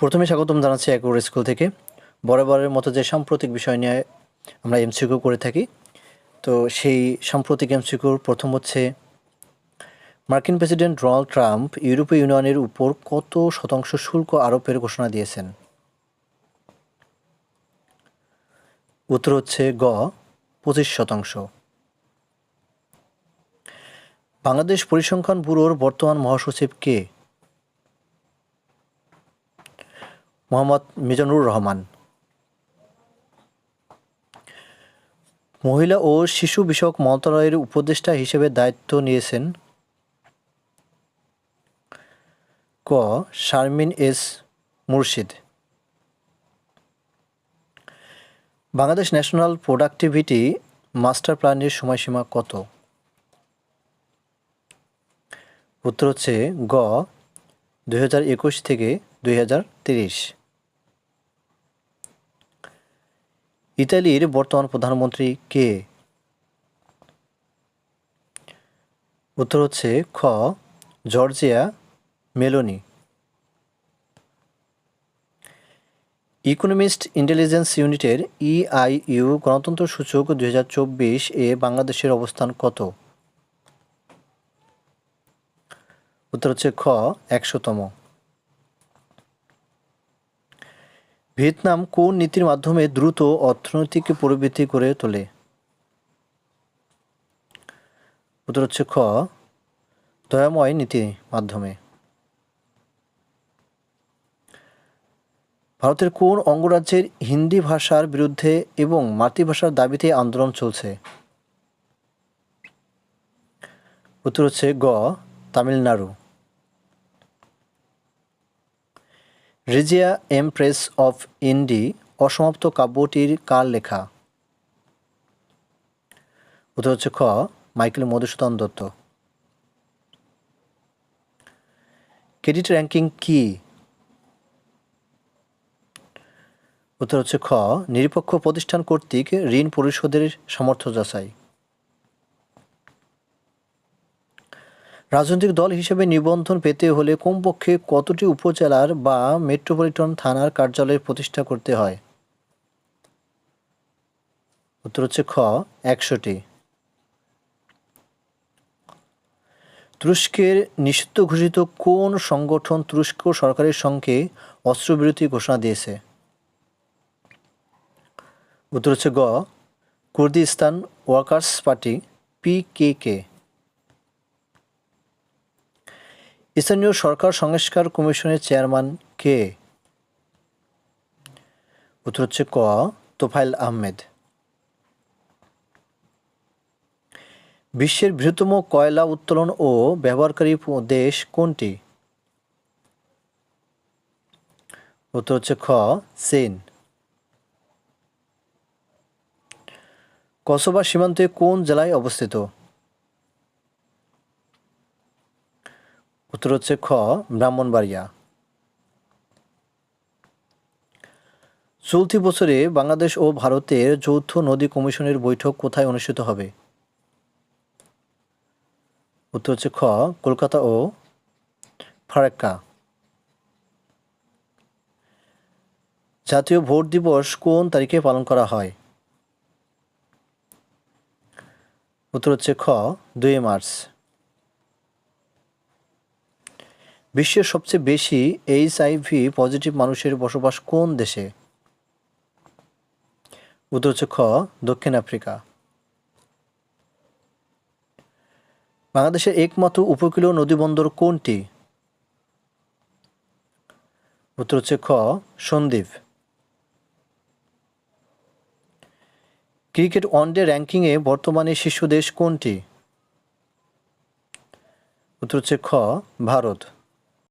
প্রথমে স্বাগতম জানাচ্ছি একর স্কুল থেকে। বরাবরের মতো যে সাম্প্রতিক বিষয় নিয়ে আমরা এমসিকিউ করে থাকি, তো সেই সাম্প্রতিক এমসিকিউর প্রথম হচ্ছে মার্কিন প্রেসিডেন্ট ডোনাল্ড ট্রাম্প ইউরোপীয় ইউনিয়নের উপর কত শতাংশ শুল্ক আরোপের ঘোষণা দিয়েছেন। উত্তর হচ্ছে গ, পঁচিশ শতাংশ। বাংলাদেশ পরিসংখ্যান ব্যুরোর বর্তমান মহাসচিব কে? মোহাম্মদ মিজানুর রহমান। মহিলা ও শিশু বিষয়ক মন্ত্রণালয়ের উপদেষ্টা হিসেবে দায়িত্ব নিয়েছেন ক শারমিন এস মুর্শিদ। বাংলাদেশ ন্যাশনাল প্রোডাক্টিভিটি মাস্টার প্ল্যানের সময়সীমা কত? উত্তর হচ্ছে গ, দুই হাজার একুশ থেকে দুই ইতালির বর্তমান প্রধানমন্ত্রী কে? উত্তর হচ্ছে খ, জর্জিয়া মেলোনি। ইকোনমিস্ট ইন্টেলিজেন্স ইউনিটের ইআইইউ গণতন্ত্র সূচক দু হাজার চব্বিশ এ বাংলাদেশের অবস্থান কত? উত্তর হচ্ছে খ, একশোতম। ভিয়েতনাম কোন নীতির মাধ্যমে দ্রুত অর্থনৈতিক প্রবৃদ্ধি করে তোলে? উত্তর হচ্ছে খ, দয়াময় নীতির মাধ্যমে। ভারতের কোন অঙ্গরাজ্যের হিন্দি ভাষার বিরুদ্ধে এবং মাতৃভাষার দাবিতে আন্দোলন চলছে? উত্তর হচ্ছে গ, Tamil Nadu. Razia empress of India অসমাপ্ত কাব্যটির কার লেখা? উত্তর হচ্ছে খ, Michael Madhusudan Dutta. Credit ranking কি? উত্তর হচ্ছে খ, নিরপেক্ষ প্রতিষ্ঠান কর্তৃক ঋণ পরিশোধের সামর্থ্য যাচাই। রাজনৈতিক দল হিসেবে নিবন্ধন পেতে হলে কমপক্ষে কতটি উপজেলার বা মেট্রোপলিটন থানার কার্যালয় প্রতিষ্ঠা করতে হয়? উত্তর হচ্ছে খ, একশোটি। তুরস্কের নিষিদ্ধ ঘোষিত কোন সংগঠন তুরস্ক সরকারের সঙ্গে অস্ত্রবিরতি ঘোষণা দিয়েছে? উত্তর হচ্ছে গ, কুর্দিস্তান ওয়ার্কার্স পার্টি পিকেকে স্থানীয় সরকার সংস্কার কমিশনের চেয়ারম্যান কে? উত্তর হচ্ছে ক তোফাইল আহমেদ। বিশ্বের বৃহত্তম কয়লা উত্তোলন ও ব্যবহারকারী দেশ কোনটি? উত্তর হচ্ছে খ, চীন। কসবা সীমান্তে কোন জেলায় অবস্থিত? উত্তর হচ্ছে খ, ব্রাহ্মণবাড়িয়া। চলতি বছরে বাংলাদেশ ও ভারতের যৌথ নদী কমিশনের বৈঠক কোথায় অনুষ্ঠিত হবে? উত্তর হচ্ছে খ, কলকাতা ও ফারাক্কা। জাতীয় ভোট দিবস কোন তারিখে পালন করা হয়? উত্তর হচ্ছে খ, দুই মার্চ। বিশ্বের সবচেয়ে বেশি এইচআইভি পজিটিভ মানুষের বসবাস কোন দেশে? উত্তর হচ্ছে খ, দক্ষিণ আফ্রিকা। বাংলাদেশের একমাত্র উপকূলীয় নদীবন্দর কোনটি? উত্তর হচ্ছে খ, সন্দ্বীপ। ক্রিকেট ওয়ানডে র্যাঙ্কিংয়ে বর্তমানে শীর্ষ দেশ কোনটি? উত্তর হচ্ছে খ, ভারত।